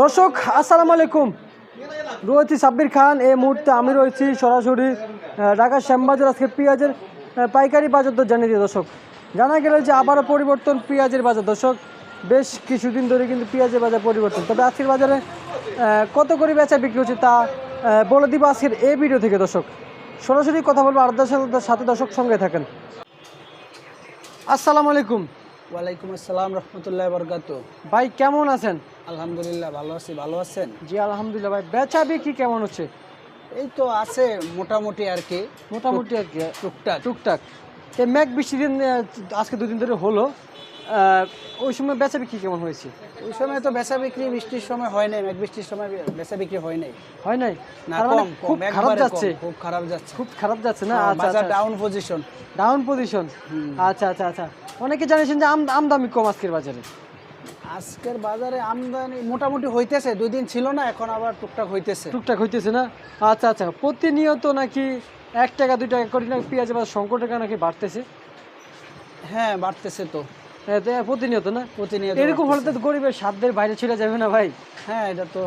দর্শক, আসসালামু আলাইকুম। রয়েছি সাব্বির খান। এই মুহূর্তে আমি রয়েছি সরাসরি ঢাকা শ্যামবাজার, আজকে পেঁয়াজের পাইকারি বাজার দর জানিয়ে দিই দর্শক। জানা গেল যে আবারও পরিবর্তন পেঁয়াজের বাজার। দর্শক, বেশ কিছুদিন ধরে কিন্তু পেঁয়াজের বাজার পরিবর্তন। তবে আজকের বাজারে কত করে বেচা বিক্রি হচ্ছে তা বলে দিব আজকের এই ভিডিও থেকে দর্শক। সরাসরি কথা বলব আর্দার সাথে। দর্শক, সঙ্গে থাকেন। আসসালামু আলাইকুম। ওয়ালাইকুম আসসালাম রহমতুল্লাহ বরকাত। ভাই কেমন আছেন? আলহামদুলিল্লাহ ভালো আছি ভালো আছেন? জি আলহামদুলিল্লাহ ভাই বেচা বিক্রি কেমন হচ্ছে? এই তো আছে মোটামুটি আর কি। মোটামুটি আর কি। টুকটাক। টুকটাক। এই ম্যাক বৃষ্টি দিন আজকে দুদিন ধরে হলো। ওই সময় বেচা বিক্রি কেমন হয়েছে? ওই সময় তো বেচা বিক্রি বৃষ্টির সময় হয় নাই মেঘ বৃষ্টির সময় বেচা বিক্রি হয় নাই। হয় নাই? না মানে কম খুব খারাপ যাচ্ছে। খুব খারাপ যাচ্ছে। খুব খারাপ যাচ্ছে না? হ্যাঁ, আচ্ছা ডাউন পজিশন ডাউন পজিশন আচ্ছা আচ্ছা আচ্ছা। অনেকে জানিয়েছেন যে আম আমদামি কম আজকের বাজারে। আজকের বাজারে আমদানি মোটামুটি হইতেছে দুই দিন ছিল না এখন আবার টুকটাক হইতেছে। টুকটাক হইতেছে না? আচ্ছা আচ্ছা প্রতিনিয়ত নাকি এক টাকা দুই টাকা করে নাকি পেঁয়াজ বাজার সংকটের কারণে নাকি বাড়তেছে? হ্যাঁ বাড়তেছে তো। হ্যাঁ, তো প্রতিনিয়ত না? প্রতিনিয়ত এরকম হলে তো গরিবের সাধ্যের বাইরে চলে যাবে না ভাই? হ্যাঁ এটা তো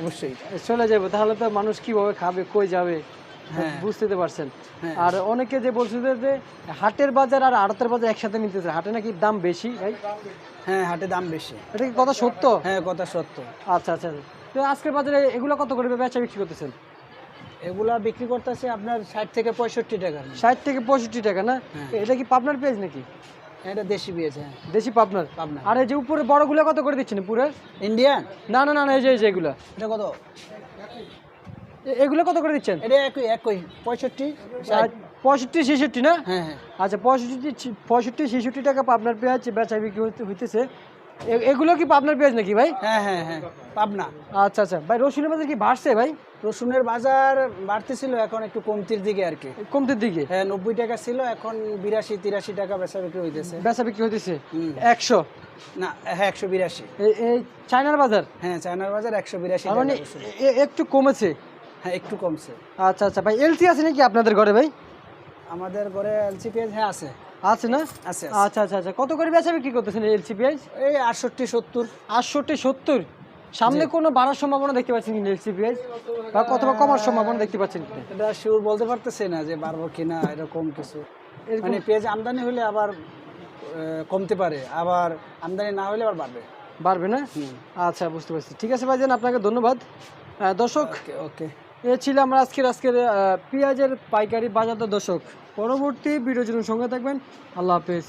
অবশ্যই। চলে যাবে তাহলে তো মানুষ কীভাবে খাবে কই যাবে। বুঝতে তো পারছেন। হ্যাঁ। আর অনেকে যে বলছে যে হাটের বাজার আর আড়তের বাজার একসাথে নিতেছে হাটে নাকি দাম বেশি ভাই? হ্যাঁ হাটে দাম বেশি। এটা কি কথা সত্য? হ্যাঁ কথা সত্য। আচ্ছা আচ্ছা। তো আজকের বাজারে এগুলো কত করে বেচা বিক্রি করতেছেন? এগুলা বিক্রি করতেছে আপনার ষাট থেকে পঁয়ষট্টি টাকা ষাট থেকে পঁয়ষট্টি টাকা না? হ্যাঁ। এটা কি পাবনার পেঁয়াজ নাকি? এটা দেশি পেঁয়াজ হ্যাঁ। দেশি পাবনার? পাবনা আর এই যে উপরে বড়গুলো কত করে দিচ্ছেন? পুরো ইন্ডিয়ান? না না না এই যে এই যে এগুলো। এটা কত? এগুলো কত করে দিচ্ছেন? এটা একই একই। পঁয়ষট্টি ষাট। আর পঁয়ষট্টি ছেষট্টি না? হ্যাঁ হ্যাঁ। আচ্ছা পঁয়ষট্টি পঁয়ষট্টি ছেষট্টি টাকা পাবনার পেঁয়াজ বেচা বিক্রি হইতে- হইতেছে। এগুলো কি পাবনার পেঁয়াজ নাকি ভাই? হ্যাঁ হ্যাঁ হ্যাঁ। পাবনা। আচ্ছা আচ্ছা। ভাই রসুনের বাজার কি বাড়ছে ভাই? রসুনের বাজার বাড়তেছিল এখন একটু কমতির দিকে আর কি। কমতির দিকে? হ্যাঁ নব্বই টাকা ছিল এখন বিরাশি তিরাশি টাকা বেচা বিক্রি হইতেছে। বেচা বিক্রি হইতেছে। একশো? না হ্যাঁ একশো বিরাশি। এই চায়নার বাজার? হ্যাঁ চায়নার বাজার একশো বিরাশি মানে একটু কমেছে। হ্যাঁ একটু কমছে। আচ্ছা আচ্ছা। ভাই এলসি আছে নাকি আপনাদের ঘরে ভাই? আমাদের ঘরে এলসি পেঁয়াজ হ্যাঁ আছে। আছে না? আছে। আচ্ছা আচ্ছা আচ্ছা। কত করে বেচা বিক্রি করতেছেন এলসি পেঁয়াজ এই আটষট্টি সত্তর। আটষট্টি সত্তর? সামনে কোনো বাড়ার সম্ভাবনা দেখতে পাচ্ছেন কিনা এলসি পেঁয়াজ বা অথবা কমার সম্ভাবনা দেখতে পাচ্ছেন কিনা? এটা শিওর বলতে পারতেছে না যে বাড়বো কিনা এরকম কিছু। মানে পেঁয়াজ আমদানি হলে আবার কমতে পারে। আবার আমদানি না হলে আবার বাড়বে। বাড়বে না? আচ্ছা বুঝতে পারছি। ঠিক আছে ভাইজান আপনাকে ধন্যবাদ। দর্শক ওকে। এ ছিল আমরা আজকের আজকের পেঁয়াজের পাইকারি বাজার দর দর্শক। পরবর্তী বিরোজনের সঙ্গে থাকবেন। আল্লাহ হাফেজ।